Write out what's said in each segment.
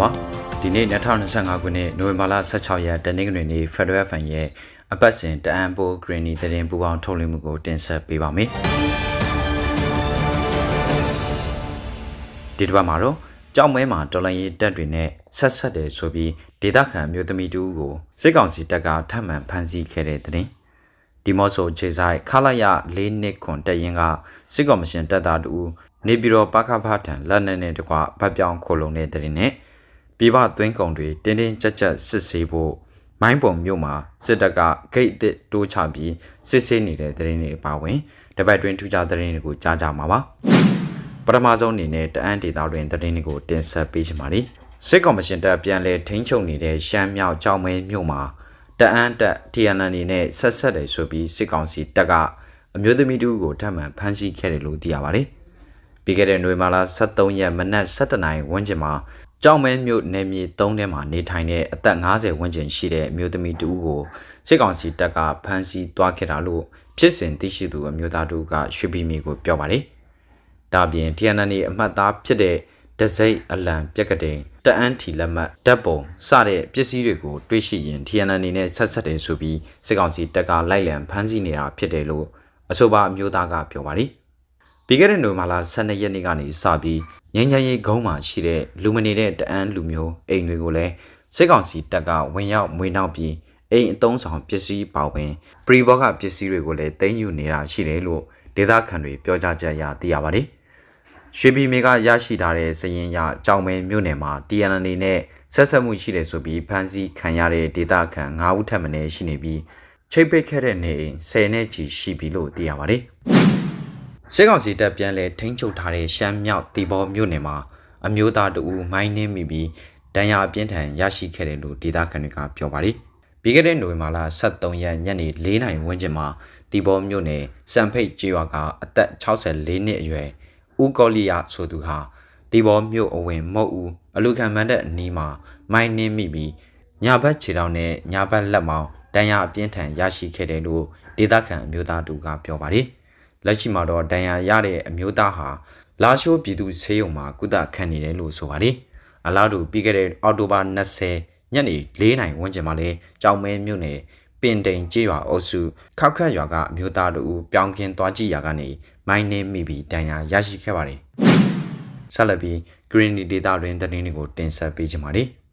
ပါဒီနေ့2025ခုနှစ်နိုဝင်ဘာလ16ရက်တနင်္ဂနွေနေ့ Federal Fan ရဲ့အပတ်စဉ်တအန်ပို Greeny တရင်ပူပေါင်းထုတ်လွှင့်မှုကိုတင်ဆက်ပေးပါမယ်ဒီတစ်ပတ်မှာတော့ကြောက်မဲမှာတော်လိုင်းရေးတပ်တွေနဲ့ဆက်ဆက်တယ်ဆိုပြီးဒေသခံမျိုးသမီးတူကိုစစ်ကောင်စီတပ်ကထပ်မံဖမ်းဆီးခဲ့တဲ့တဲ့ဒီမော့ဆိုခြေဆိုင်ခလာရ၄နှစ်ခွန်တက်ရင်ကစစ်ကောင်မရှင်တပ်သားတူနေပြည်တော်ပခဖထံလက်နက်နဲ့တကွဗတ်ပြောင်းခိုလုံတဲ့တဲ့နဲ့ ပြည်ပသွင်းကုန်တွေတင်းတင်းကြပ်ကြပ်စစ်ဆေးဖို့မိုင်းပုံမြို့မှာစစ်တပ်ကဂိတ်အစ်တိုးချပြီးစစ်ဆေးနေတဲ့တဲ့တွေအပါဝင်တပတ်တွင်ထူးခြားတဲ့တွေကိုကြားကြမှာပါပထမဆုံးအနေနဲ့တအန်းဒေတာတွင်တဲ့တွေကိုတင်ဆက်ပေးချင်ပါတယ်စစ်ကောင်မရှင်တပ်ပြန်လည်ထိန်းချုပ်နေတဲ့ရှမ်းမြောက်ကြောင်မဲမြို့မှာတအန်းတက် TNN နဲ့ဆက်ဆက်တယ်ဆိုပြီးစစ်ကောင်စီတပ်ကအမျိုးသမီးတူကိုထပ်မံဖမ်းဆီးခဲ့တယ်လို့သိရပါတယ်။ပြီးခဲ့တဲ့နိုဝင်ဘာလ23ရက်မနက်7:00နာရီဝန်းကျင်မှာ ကြောင်မဲမြို့နယ်မြေ3ထဲမှာနေထိုင်တဲ့အသက်50ဝန်းကျင်ရှိတဲ့အမျိုးသမီးတူကိုစစ်ကောင်စီတပ်ကဖမ်းဆီးသွားခဲ့တာလို့ဖြစ်စဉ်သိရှိသူအမျိုးသားတို့ကရွှေပြည်မီကိုပြောပါတယ်။ဒါပြင် TNN အမှတ်သားဖြစ်တဲ့ဒစိမ့်အလံပြက်ကတိန်တအန်းထီလက်မှတ်ဓာတ်ပုံစတဲ့ပစ္စည်းတွေကိုတွေးရှိရင် TNN အနေနဲ့ဆက်ဆက်တယ်ဆိုပြီးစစ်ကောင်စီတပ်ကလိုက်လံဖမ်းဆီးနေတာဖြစ်တယ်လို့အဆိုပါအမျိုးသားကပြောပါတယ်။ ပြီးခဲ့တဲ့နိုဝင်ဘာလ12ရက်နေ့ကနေစပြီးငញ្ញရေးဂုံးမှာရှိတဲ့လူမနေတဲ့တအန်းလူမျိုးအိမ်တွေကိုလည်းစစ်ကောင်စီတပ်ကဝင်ရောက်မွေနှောက်ပြီးအိမ်အုံဆောင်ပစ္စည်းပါဝင်ပရီဘောကပစ္စည်းတွေကိုလည်းတင်ယူနေတာရှိတယ်လို့ဒေသခံတွေပြောကြားကြရသိရပါတယ်။ရွှေပြည်မေကရရှိထားတဲ့စရင်ရကြောင်မဲမြို့နယ်မှာ TNN နဲ့ဆက်ဆက်မှုရှိတယ်ဆိုပြီးဖမ်းဆီးခံရတဲ့ဒေသခံ9ဦးထပ်မံရှိနေပြီးချိတ်ပိတ်ခဲ့တဲ့နေအိမ်10နဲ့ချီရှိပြီလို့သိရပါတယ်။ ရှေ့ကောင်စီတပ်ပြန်လဲထိန်းချုပ်ထားတဲ့ရှမ်းမြောက်တီဘောမြို့နယ်မှာအမျိုးသားတဦးမိုင်းနှင်းမိပြီးဒဏ်ရာအပြင်းထန်ရရှိခဲ့တယ်လို့ဒေသခံတွေကပြောပါတယ်။ပြီးခဲ့တဲ့နိုဝင်ဘာလ23ရက်ညနေ4နာရီဝန်းကျင်မှာတီဘောမြို့နယ်စံဖိတ်ကျေးရွာကအသက်64နှစ်အရွယ်ဦးကောလီယာဆိုသူဟာဒီဘောမြို့အဝင်မုတ်ဦးအလူခံမှန်တဲ့အနီးမှာမိုင်းနှင်းမိပြီးညာဘက်ခြေထောက်နဲ့ညာဘက်လက်မောင်းတန်ရာအပြင်းထန်ရရှိခဲ့တယ်လို့ဒေသခံအမျိုးသားတူကပြောပါတယ်။ လက်ရှိမှာတော့တန်ရာရတဲ့အမျိုးသားဟာလာရှိုးပြည်သူဆေးရုံမှာကုသခံနေတယ်လို့ဆိုပါတယ်။အလားတူပြီးခဲ့တဲ့အောက်တိုဘာ20ညနေ4နာရီဝန်းကျင်မှာလဲကြောင်မဲမြို့နယ်ပင်တိန်ကျေးရွာအုပ်စုခောက်ခတ်ရွာကအမျိုးသားတို့ပြောင်းခင်းသွားကြည့်ရာကနေမိုင်းနှင်းမိပြီးတန်ရာရရှိခဲ့ပါတယ်။ဆက်လက်ပြီး Greeny Data တွင်သတင်းတွေကိုတင်ဆက်ပေးကြပါမယ်။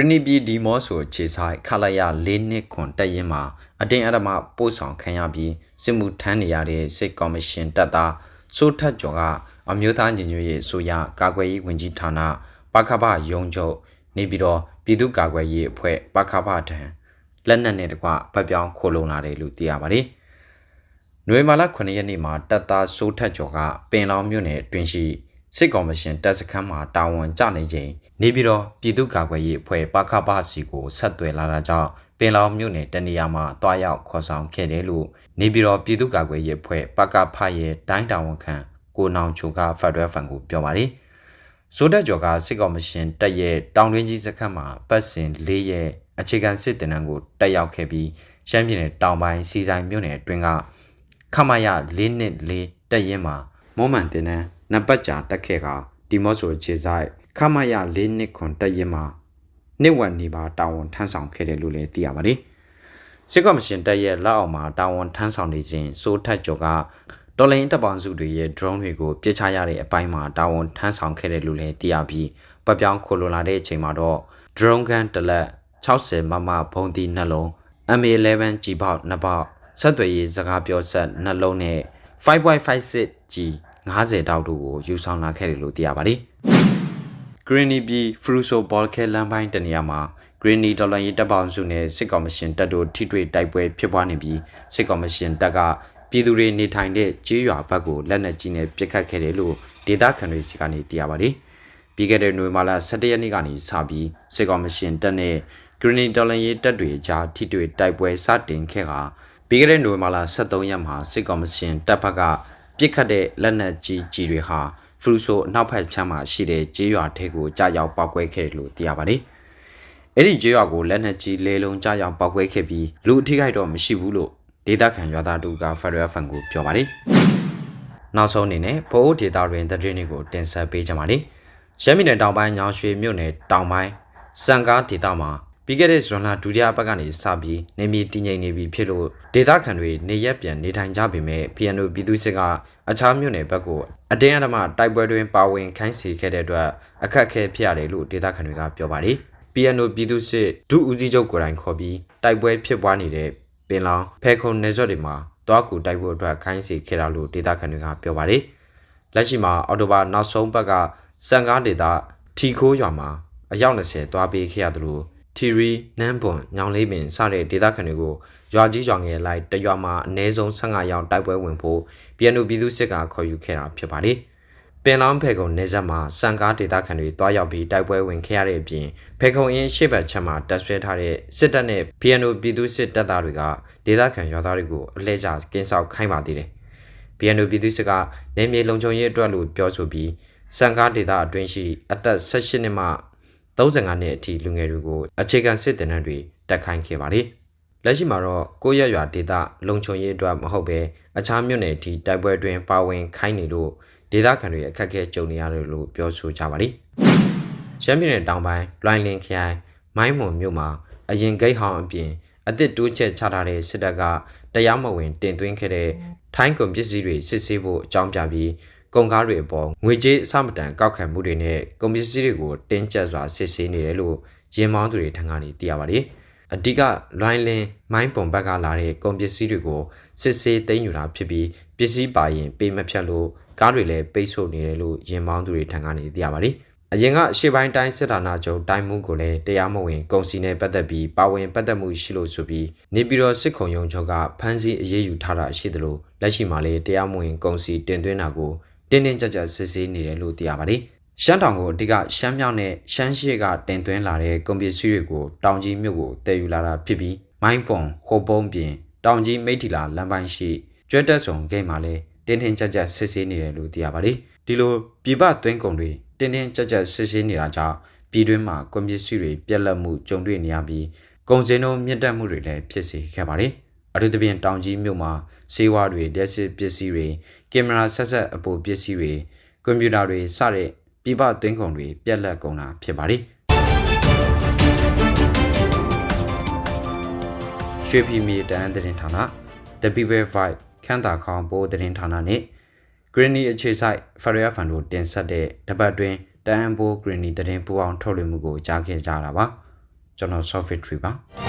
Greeny ပြည်ဒီမော့ဆိုခြေဆိုင်ခလာရ၄နှစ်ခွန်တက်ရင်မှာအတင်းအဓမ္မပို့ဆောင်ခံရပြီးစစ်မှုထမ်းနေရတဲ့စစ်ကော်မရှင်တပ်သားစိုးထက်ကျော်ကအမျိုးသားညီညွတ်ရေးဆိုရကာကွယ်ရေးဝန်ကြီးဌာနပခပရုံးချုပ်နေပြီးတော့ပြည်သူ့ကာကွယ်ရေးအဖွဲ့ပခပထံလက်နက်နဲ့တကွဖက်ပြောင်းခိုလုံလာတယ်လို့သိရပါတယ်။နွေမာလာ9ရက်နေ့မှာတပ်သားစိုးထက်ကျော်ကပင်လောင်မြို့နယ်တွင်ရှိ စစ်ကော်မရှင်တပ်စခန်းမှာတာဝန်ကျနေချိန်နေပြီးတော့ပြည်သူ့ကာကွယ်ရေးအဖွဲ့ပခပစီကိုဆက်သွယ်လာတာကြောင့်ပင်လောင်မြို့နယ်တနေရာမှာတွားရောက်ခေါ်ဆောင်ခဲ့တယ်လို့နေပြီးတော့ပြည်သူ့ကာကွယ်ရေးအဖွဲ့ပကဖရဲ့ဒိုင်းတာဝန်ခံကိုနောင်ချိုကဖက်ဒရယ်ဖန်ကိုပြောပါတယ်။စိုးတက်ကျော်ကစစ်ကော်မရှင်တပ်ရဲ့တောင်တွင်းကြီးစခန်းမှာပတ်စဉ်၄ရက်အခြေခံစစ်တင်နန်းကိုတက်ရောက်ခဲ့ပြီးရှမ်းပြည်နယ်တောင်ပိုင်းစီဆိုင်မြို့နယ်အတွင်းကခမရ၄နှစ်၄တက်ရင်မှာ မောမှန်တင်နန်းနံပါတ်ကြာတက်ခဲ့ကဒီမော့ဆိုခြေဆိုင်ခမရ၄နှစ်ခွန်တက်ရင်မှာနှစ်ဝက်နေပါတာဝန်ထမ်းဆောင်ခဲ့တယ်လို့လည်းသိရပါတယ်စစ်ကော်မရှင်တပ်ရဲ့လက်အောက်မှာတာဝန်ထမ်းဆောင်နေခြင်းစိုးထက်ကျော်ကတော်လိုင်းတပ်ပေါင်းစုတွေရဲ့ drone တွေကိုပြစ်ချရတဲ့အပိုင်းမှာတာဝန်ထမ်းဆောင်ခဲ့တယ်လို့လည်းသိရပြီးပပြောင်းခိုလွန်လာတဲ့အချိန်မှာတော့ drone gun တလက်60မမဘုံတီနှလုံး MA11 ကြီးပေါက်နှစ်ပေါက်ဆက်သွယ်ရေးစကားပြောဆက်နှလုံးနဲ့ 5.56G 90တောက်တို့ကိုယူဆောင်လာခဲ့တယ်လို့သိရပါတယ်။ Greeny B Fruso Ball ခဲလမ်းပိုင်းတနေရာမှာ Greeny ဒေါ်လာရေးတပ်ပေါင်းစုနဲ့စစ်ကော်မရှင်တပ်တို့ထိတွေ့တိုက်ပွဲဖြစ်ပွားနေပြီးစစ်ကော်မရှင်တပ်ကပြည်သူတွေနေထိုင်တဲ့ကြေးရွာဘက်ကိုလက်နက်ကြီးနဲ့ပစ်ခတ်ခဲ့တယ်လို့ဒေသခံတွေစီကနေသိရပါတယ်။ပြီးခဲ့တဲ့နိုဝင်ဘာလ17ရက်နေ့ကနေစပြီးစစ်ကော်မရှင်တပ်နဲ့ Greeny ဒေါ်လာရေးတပ်တွေကြားထိတွေ့တိုက်ပွဲစတင်ခဲ့ကပြီးခဲ့တဲ့နိုဝင်ဘာလ23ရက်မှာစစ်ကောင်မရှင်တပ်ဖက်က ပြစ်ခတ်တဲ့လက်နက်ကြီးကြီးတွေဟာဖရူဆိုအနောက်ဘက်ခြမ်းမှာရှိတဲ့ကျေးရွာထဲကိုကြားရောက်ပောက်ကွဲခဲ့တယ်လို့သိရပါတယ်။အဲ့ဒီကျေးရွာကိုလက်နက်ကြီးလေးလုံးကြားရောက်ပောက်ကွဲခဲ့ပြီးလူအထိခိုက်တော့မရှိဘူးလို့ဒေသခံရွာသားတို့ကဖက်ဒရယ်ဖန်ကိုပြောပါတယ်။နောက်ဆုံးအနေနဲ့ဗိုလ်ဒေတာတွင်သတင်းတွေကိုတင်ဆက်ပေးကြပါမယ်။ရှမ်းပြည်နယ်တောင်ပိုင်းညောင်ရွှေမြို့နယ်တောင်ပိုင်းစံကားဒေသမှာ ပြီးခဲ့တဲ့ဇွန်လဒုတိယပတ်ကနေစပြီးနေမြေတည်ငြိမ်နေပြီဖြစ်လို့ဒေသခံတွေနေရက်ပြန်နေထိုင်ကြပေမဲ့ PNO ပြည်သူစစ်ကအခြားမြို့နယ်ဘက်ကိုအတင်းအဓမ္မတိုက်ပွဲတွင်ပါဝင်ခိုင်းစေခဲ့တဲ့အတွက်အခက်အခဲဖြစ်ရတယ်လို့ဒေသခံတွေကပြောပါတယ်။ PNO ပြည်သူစစ်ဒုဦးစီးချုပ်ကိုယ်တိုင်ခေါ်ပြီးတိုက်ပွဲဖြစ်ပွားနေတဲ့ပင်လောင်ဖဲခုံနယ်စော့တွေမှာတွားကူတိုက်ပွဲအတွက်ခိုင်းစေခဲ့တာလို့ဒေသခံတွေကပြောပါတယ်။လက်ရှိမှာအော်တိုဘာနောက်ဆုံးပတ်ကစံကားဒေသထီခိုးရွာမှာအယောက်20သွားပေးခဲ့ရတယ်လို့ ထီရီနန်းပွန်ညောင်လေးပင်စတဲ့ဒေသခံတွေကိုရွာကြီးရွာငယ်လိုက်တရွာမှာအနည်းဆုံး15ရောင်တိုက်ပွဲဝင်ဖို့ PNO ပြည်သူစစ်ကခေါ်ယူခဲ့တာဖြစ်ပါတယ်။ပင်လောင်းဖေကုံနေဆက်မှာစံကားဒေသခံတွေတွားရောက်ပြီးတိုက်ပွဲဝင်ခဲ့ရတဲ့အပြင်ဖေကုံအင်းရှေ့ဘက်ချက်မှာတပ်ဆွဲထားတဲ့စစ်တပ်နဲ့ PNO ပြည်သူစစ်တပ်သားတွေကဒေသခံရွာသားတွေကိုအလဲကျကင်းဆောက်ခိုင်းပါသေးတယ်။ PNO ပြည်သူစစ်ကနေမြေလုံခြုံရေးအတွက်လို့ပြောဆိုပြီးစံကားဒေသအတွင်းရှိအသက်18နှစ်မှ 35နှစ်အထိလူငယ်တွေကိုအခြေခံစစ်တပ်တွေတက်ခိုင်းခဲ့ပါတယ်။လက်ရှိမှာတော့ကိုရရွာဒေသလုံခြုံရေးအတွက်မဟုတ်ပဲအခြားမြို့နယ်အထိတိုက်ပွဲတွင်ပါဝင်ခိုင်းနေလို့ဒေသခံတွေအခက်အခဲကြုံနေရတယ်လို့ပြောဆိုကြပါတယ်။ရှမ်းပြည်နယ်တောင်ပိုင်းလွိုင်းလင်းခရိုင်မိုင်းမွန်မြို့မှာအရင်ဂိတ်ဟောင်းအပြင်အသစ်တိုးချက်ချထားတဲ့စစ်တပ်ကတရားမဝင်တင်သွင်းခဲ့တဲ့ထိုင်းကုန်ပစ္စည်းတွေစစ်ဆေးဖို့အကြောင်းပြပြီး ကုန်ကားတွေအပေါ်ငွေကြေးအစမတန်ကောက်ခံမှုတွေနဲ့ကုန်ပစ္စည်းတွေကိုတင်းကျပ်စွာစစ်ဆေးနေတယ်လို့ရင်မောင်းသူတွေထံကနေသိရပါတယ်။အဓိကလွိုင်းလင်းမိုင်းပုံဘက်ကလာတဲ့ကုန်ပစ္စည်းတွေကိုစစ်ဆေးသိမ်းယူတာဖြစ်ပြီးပစ္စည်းပါရင်ပေးမဖြတ်လို့ကားတွေလည်းပိတ်ဆို့နေတယ်လို့ရင်မောင်းသူတွေထံကနေသိရပါတယ်။အရင်ကအရှိပိုင်းတိုင်းစစ်ဌာနချုပ်တိုင်းမှုကိုလည်းတရားမဝင်ကုန်စည်နဲ့ပတ်သက်ပြီးပါဝင်ပတ်သက်မှုရှိလို့ဆိုပြီးနေပြည်တော်စစ်ခုံရုံးချုပ်ကဖမ်းဆီးအရေးယူထားတာရှိသလိုလက်ရှိမှာလည်းတရားမဝင်ကုန်စည်တင်သွင်းတာကို တင်းတင်းကြပ်ကြပ်စစ်ဆေးနေတယ်လို့သိရပါတယ်။ရှမ်းတောင်ကိုအဓိကရှမ်းမြောက်နဲ့ရှမ်းရှေ့ကတင်သွင်းလာတဲ့ကုန်ပစ္စည်းတွေကိုတောင်ကြီးမြို့ကိုတည်ယူလာတာဖြစ်ပြီးမိုင်းပွန်ဟိုပုံးပြင်တောင်ကြီးမိထီလာလမ်းပိုင်းရှိကျွဲတက်ဆုံဂိတ်မှာလည်းတင်းတင်းကြပ်ကြပ်စစ်ဆေးနေတယ်လို့သိရပါတယ်။ဒီလိုပြည်ပသွင်းကုန်တွေတင်းတင်းကြပ်ကြပ်စစ်ဆေးနေတာကြောင့်ပြည်တွင်းမှာကုန်ပစ္စည်းတွေပြက်လက်မှုကြုံတွေ့နေရပြီးကုန်စည်နှုန်းမြင့်တက်မှုတွေလည်းဖြစ်စေခဲ့ပါတယ်။ အထူးသဖြင့်တောင်ကြီးမြို့မှာစေဝါတွေလက်စစ်ပစ္စည်းတွေကင်မရာဆက်ဆက်အပိုပစ္စည်းတွေကွန်ပျူတာတွေစတဲ့ပြည်ပသွင်းကုန်တွေပြက်လက်ကုန်တာဖြစ်ပါတယ်။ရွှေပြည်မြေတန်းတဲ့ဌာန The People Vibe ခန်းတာခေါင်ပိုးတဲ့ဌာနနဲ့ Greeny အခြေဆိုင် Faria Fund တို့တင်ဆက်တဲ့တပတ်တွင်တန်ဘိုး Greeny တဲ့ပူအောင်ထုတ်လွှင့်မှုကိုကြားခဲ့ကြတာပါကျွန်တော် Sophie Tree ပါ